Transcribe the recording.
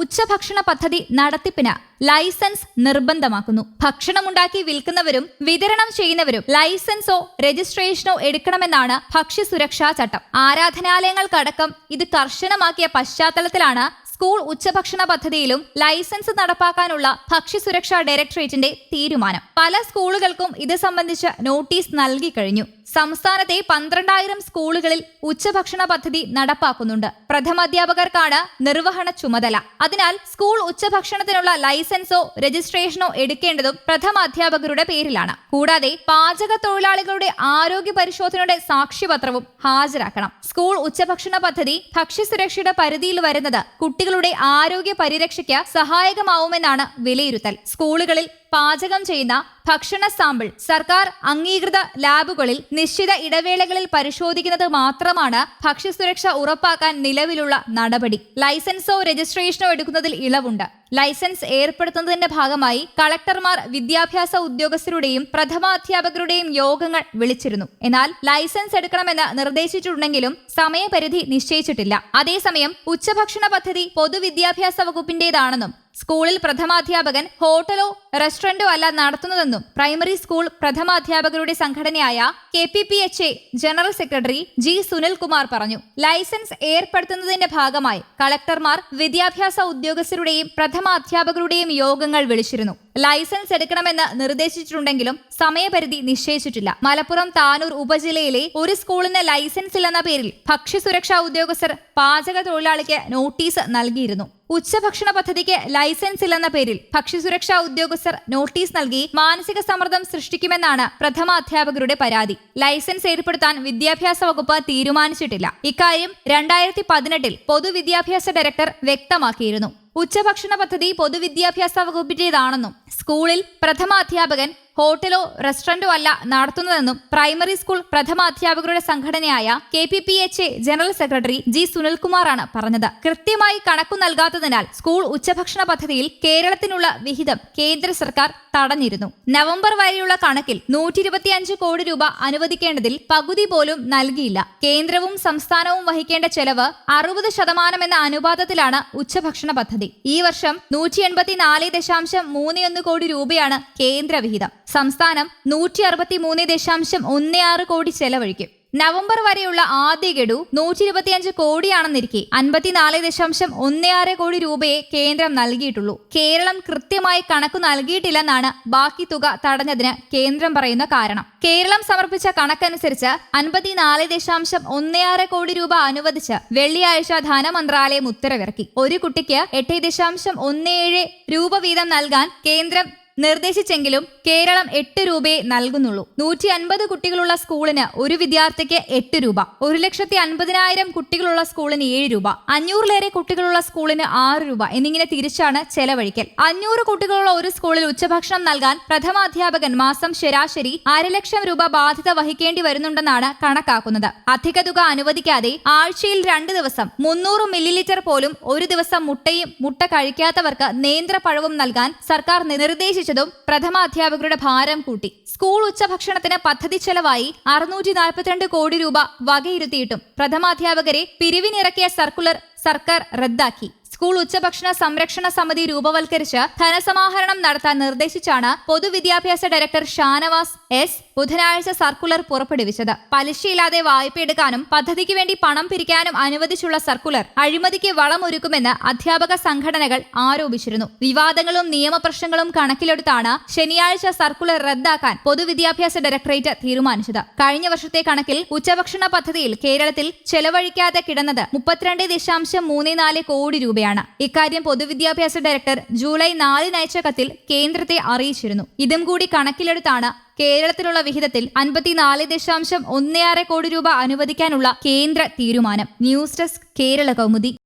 ഉച്ചഭക്ഷണ പദ്ധതി നടത്തിപ്പിന് ലൈസൻസ് നിർബന്ധമാക്കുന്നു. ഭക്ഷണമുണ്ടാക്കി വിൽക്കുന്നവരും വിതരണം ചെയ്യുന്നവരും ലൈസൻസോ രജിസ്ട്രേഷനോ എടുക്കണമെന്നാണ് ഭക്ഷ്യസുരക്ഷാ ചട്ടം. ആരാധനാലയങ്ങൾക്കടക്കം ഇത് കർശനമാക്കിയ പശ്ചാത്തലത്തിലാണ് സ്കൂൾ ഉച്ചഭക്ഷണ പദ്ധതിയിലും ലൈസൻസ് നടപ്പാക്കാനുള്ള ഭക്ഷ്യസുരക്ഷാ ഡയറക്ടറേറ്റിന്റെ തീരുമാനം. പല സ്കൂളുകൾക്കും ഇത് സംബന്ധിച്ച് നോട്ടീസ് നൽകി കഴിഞ്ഞു. സംസ്ഥാനത്തെ പന്ത്രണ്ടായിരം സ്കൂളുകളിൽ ഉച്ചഭക്ഷണ പദ്ധതി നടപ്പാക്കുന്നുണ്ട്. പ്രഥമാധ്യാപകർക്കാണ് നിർവഹണ ചുമതല. അതിനാൽ സ്കൂൾ ഉച്ചഭക്ഷണത്തിനുള്ള ലൈസൻസോ രജിസ്ട്രേഷനോ എടുക്കേണ്ടതും പ്രഥമാധ്യാപകരുടെ പേരിലാണ്. കൂടാതെ പാചക തൊഴിലാളികളുടെ ആരോഗ്യ പരിശോധനയുടെ സാക്ഷ്യപത്രവും ഹാജരാക്കണം. സ്കൂൾ ഉച്ചഭക്ഷണ പദ്ധതി ഭക്ഷ്യസുരക്ഷയുടെ പരിധിയിൽ വരുന്നത് കുട്ടികളുടെ ആരോഗ്യ പരിരക്ഷയ്ക്ക് സഹായകമാവുമെന്നാണ് വിലയിരുത്തൽ. സ്കൂളുകളിൽ പാചകം ചെയ്യുന്ന ഭക്ഷണ സാമ്പിൾ സർക്കാർ അംഗീകൃത ലാബുകളിൽ നിശ്ചിത ഇടവേളകളിൽ പരിശോധിക്കുന്നത് മാത്രമാണ് ഭക്ഷ്യസുരക്ഷ ഉറപ്പാക്കാൻ നിലവിലുള്ള നടപടി. ലൈസൻസോ രജിസ്ട്രേഷനോ എടുക്കുന്നതിൽ ഇളവുണ്ട്. ലൈസൻസ് ഏർപ്പെടുത്തുന്നതിന്റെ ഭാഗമായി കളക്ടർമാർ വിദ്യാഭ്യാസ ഉദ്യോഗസ്ഥരുടെയും പ്രഥമാധ്യാപകരുടെയും യോഗങ്ങൾ വിളിച്ചിരുന്നു. എന്നാൽ ലൈസൻസ് എടുക്കണമെന്ന് നിർദ്ദേശിച്ചിട്ടുണ്ടെങ്കിലും സമയപരിധി നിശ്ചയിച്ചിട്ടില്ല. അതേസമയം ഉച്ചഭക്ഷണ പദ്ധതി പൊതുവിദ്യാഭ്യാസ വകുപ്പിന്റേതാണെന്നും സ്കൂളിൽ പ്രഥമാധ്യാപകൻ ഹോട്ടലോ റെസ്റ്റോറന്റോ അല്ല നടത്തുന്നതെന്നും പ്രൈമറി സ്കൂൾ പ്രഥമാധ്യാപകരുടെ സംഘടനയായ K P P H A general secretary G Sunilkumar പറഞ്ഞു. ലൈസൻസ് ഏർപ്പെടുത്തുന്നതിന്റെ ഭാഗമായി കളക്ടർമാർ വിദ്യാഭ്യാസ ഉദ്യോഗസ്ഥരുടെയും പ്രഥമാധ്യാപകരുടെയും യോഗങ്ങൾ വിളിച്ചിരുന്നു. ലൈസൻസ് എടുക്കണമെന്ന് നിർദ്ദേശിച്ചിട്ടുണ്ടെങ്കിലും സമയപരിധി നിശ്ചയിച്ചിട്ടില്ല. മലപ്പുറം താനൂർ ഉപജില്ലയിലെ ഒരു സ്കൂളിന് ലൈസൻസ് ഇല്ലെന്ന പേരിൽ ഭക്ഷ്യസുരക്ഷാ ഉദ്യോഗസ്ഥർ പാചക തൊഴിലാളിക്ക് നോട്ടീസ് നൽകിയിരുന്നു. ഉച്ചഭക്ഷണ പദ്ധതിക്ക് ലൈസൻസ് ഇല്ലെന്ന പേരിൽ ഭക്ഷ്യസുരക്ഷാ ഉദ്യോഗസ്ഥർ നോട്ടീസ് നൽകി മാനസിക സമ്മർദ്ദം സൃഷ്ടിക്കുമെന്നാണ് പ്രഥമ അധ്യാപകരുടെ പരാതി. ലൈസൻസ് ഏർപ്പെടുത്താൻ വിദ്യാഭ്യാസ വകുപ്പ് തീരുമാനിച്ചിട്ടില്ല. ഇക്കാര്യം രണ്ടായിരത്തി പതിനെട്ടിൽ പൊതുവിദ്യാഭ്യാസ ഡയറക്ടർ വ്യക്തമാക്കിയിരുന്നു. ഉച്ചഭക്ഷണ പദ്ധതി പൊതുവിദ്യാഭ്യാസ വകുപ്പിന്റേതാണെന്നും സ്കൂളിൽ പ്രഥമ അധ്യാപകൻ ഹോട്ടലോ റെസ്റ്റോറന്റോ അല്ല നടത്തുന്നതെന്നും പ്രൈമറി സ്കൂൾ പ്രഥമ അധ്യാപകരുടെ സംഘടനയായ K P P H A general secretary G സുനിൽകുമാറാണ് പറഞ്ഞത്. കൃത്യമായി കണക്കു നൽകാത്തതിനാൽ സ്കൂൾ ഉച്ചഭക്ഷണ പദ്ധതിയിൽ കേരളത്തിനുള്ള വിഹിതം കേന്ദ്ര സർക്കാർ തടഞ്ഞിരുന്നു. നവംബർ വരെയുള്ള കണക്കിൽ നൂറ്റി കോടി രൂപ അനുവദിക്കേണ്ടതിൽ പകുതി പോലും നൽകിയില്ല. കേന്ദ്രവും സംസ്ഥാനവും വഹിക്കേണ്ട ചെലവ് അറുപത് ശതമാനം എന്ന അനുപാതത്തിലാണ് ഉച്ചഭക്ഷണ പദ്ധതി. ഈ വർഷം നൂറ്റി എൺപത്തിനാല് ദശാംശം മൂന്ന് ഒന്ന് കോടി രൂപയാണ് കേന്ദ്ര വിഹിതം. സംസ്ഥാനം നൂറ്റി അറുപത്തി മൂന്ന് ദശാംശം ഒന്ന് ആറ് കോടി ചെലവഴിക്കും. നവംബർ വരെയുള്ള ആദ്യ ഗഡു നൂറ്റി ഇരുപത്തിയഞ്ച് കോടിയാണെന്നിരിക്കെ അൻപത്തിനാല് ദശാംശം ഒന്ന് ആറ് കോടി രൂപയെ കേന്ദ്രം നൽകിയിട്ടുള്ളൂ. കേരളം കൃത്യമായി കണക്ക് നൽകിയിട്ടില്ലെന്നാണ് ബാക്കി തുക തടഞ്ഞതിന് കേന്ദ്രം പറയുന്ന കാരണം. കേരളം സമർപ്പിച്ച കണക്കനുസരിച്ച് അൻപത്തിനാല് ദശാംശം ഒന്ന് ആറ് കോടി രൂപ അനുവദിച്ച് വെള്ളിയാഴ്ച ധനമന്ത്രാലയം ഉത്തരവിറക്കി. ഒരു കുട്ടിക്ക് എട്ട് ദശാംശം ഒന്ന് ഏഴ് രൂപ വീതം നൽകാൻ കേന്ദ്രം നിർദ്ദേശിച്ചെങ്കിലും കേരളം എട്ട് രൂപയെ നൽകുന്നുള്ളൂ. നൂറ്റി അൻപത് കുട്ടികളുള്ള സ്കൂളിന് ഒരു വിദ്യാർത്ഥിക്ക് എട്ട് രൂപ ഒരു ലക്ഷത്തി അൻപതിനായിരം കുട്ടികളുള്ള സ്കൂളിന് ഏഴ് രൂപ അഞ്ഞൂറിലേറെ കുട്ടികളുള്ള സ്കൂളിന് ആറ് രൂപ എന്നിങ്ങനെ തിരിച്ചാണ് ചെലവഴിക്കൽ. അഞ്ഞൂറ് കുട്ടികളുള്ള ഒരു സ്കൂളിൽ ഉച്ചഭക്ഷണം നൽകാൻ പ്രഥമാധ്യാപകൻ മാസം ശരാശരി അരലക്ഷം രൂപ ബാധ്യത വഹിക്കേണ്ടി വരുന്നുണ്ടെന്നാണ് കണക്കാക്കുന്നത്. അധിക തുക അനുവദിക്കാതെ ആഴ്ചയിൽ രണ്ട് ദിവസം മുന്നൂറ് മില്ലി ലിറ്റർ പോലും ഒരു ദിവസം മുട്ടയും മുട്ട കഴിക്കാത്തവർക്ക് നേന്ത്രപ്പഴവും നൽകാൻ സർക്കാർ നിർദ്ദേശിച്ചതും പ്രഥമാധ്യാപകരുടെ ഭാരം കൂട്ടി. സ്കൂൾ ഉച്ചഭക്ഷണത്തിന് പദ്ധതി ചെലവായി അറുന്നൂറ്റി നാൽപ്പത്തിരണ്ട് കോടി രൂപ വകയിരുത്തിയിട്ടും പ്രഥമാധ്യാപകരെ പിരിവിനിറക്കിയ സർക്കുലർ സർക്കാർ റദ്ദാക്കി. സ്കൂൾ ഉച്ചഭക്ഷണ സംരക്ഷണ സമിതി രൂപവൽക്കരിച്ച് ധനസമാഹരണം നടത്താൻ നിർദ്ദേശിച്ചാണ് പൊതുവിദ്യാഭ്യാസ ഡയറക്ടർ ഷാനവാസ് എസ്. ബുധനാഴ്ച സർക്കുലർ പുറപ്പെടുവിച്ചത്. പലിശയില്ലാതെ വായ്പയെടുക്കാനും പദ്ധതിക്ക് വേണ്ടി പണം പിരിക്കാനും അനുവദിച്ചുള്ള സർക്കുലർ അഴിമതിക്ക് വളമൊരുക്കുമെന്ന് അധ്യാപക സംഘടനകൾ ആരോപിച്ചിരുന്നു. വിവാദങ്ങളും നിയമപ്രശ്നങ്ങളും കണക്കിലെടുത്താണ് ശനിയാഴ്ച സർക്കുലർ റദ്ദാക്കാൻ പൊതുവിദ്യാഭ്യാസ ഡയറക്ടറേറ്റ് തീരുമാനിച്ചത്. കഴിഞ്ഞ വർഷത്തെ കണക്കിൽ ഉച്ചഭക്ഷണ പദ്ധതിയിൽ കേരളത്തിൽ ചെലവഴിക്കാതെ കിടന്നത് മുപ്പത്തിരണ്ട് ദശാംശം മൂന്ന് നാല് കോടി രൂപയാണ്. ഇക്കാര്യം പൊതുവിദ്യാഭ്യാസ ഡയറക്ടർ ജൂലൈ നാലിന് അയച്ച കത്തിൽ കേന്ദ്രത്തെ അറിയിച്ചിരുന്നു. ഇതും കൂടി കണക്കിലെടുത്താണ് കേരളത്തിലുള്ള വിഹിതത്തിൽ അൻപത്തിനാല് ദശാംശം ഒന്ന് ആറ് കോടി രൂപ അനുവദിക്കാനുള്ള കേന്ദ്ര തീരുമാനം. News desk Kerala Kaumudi.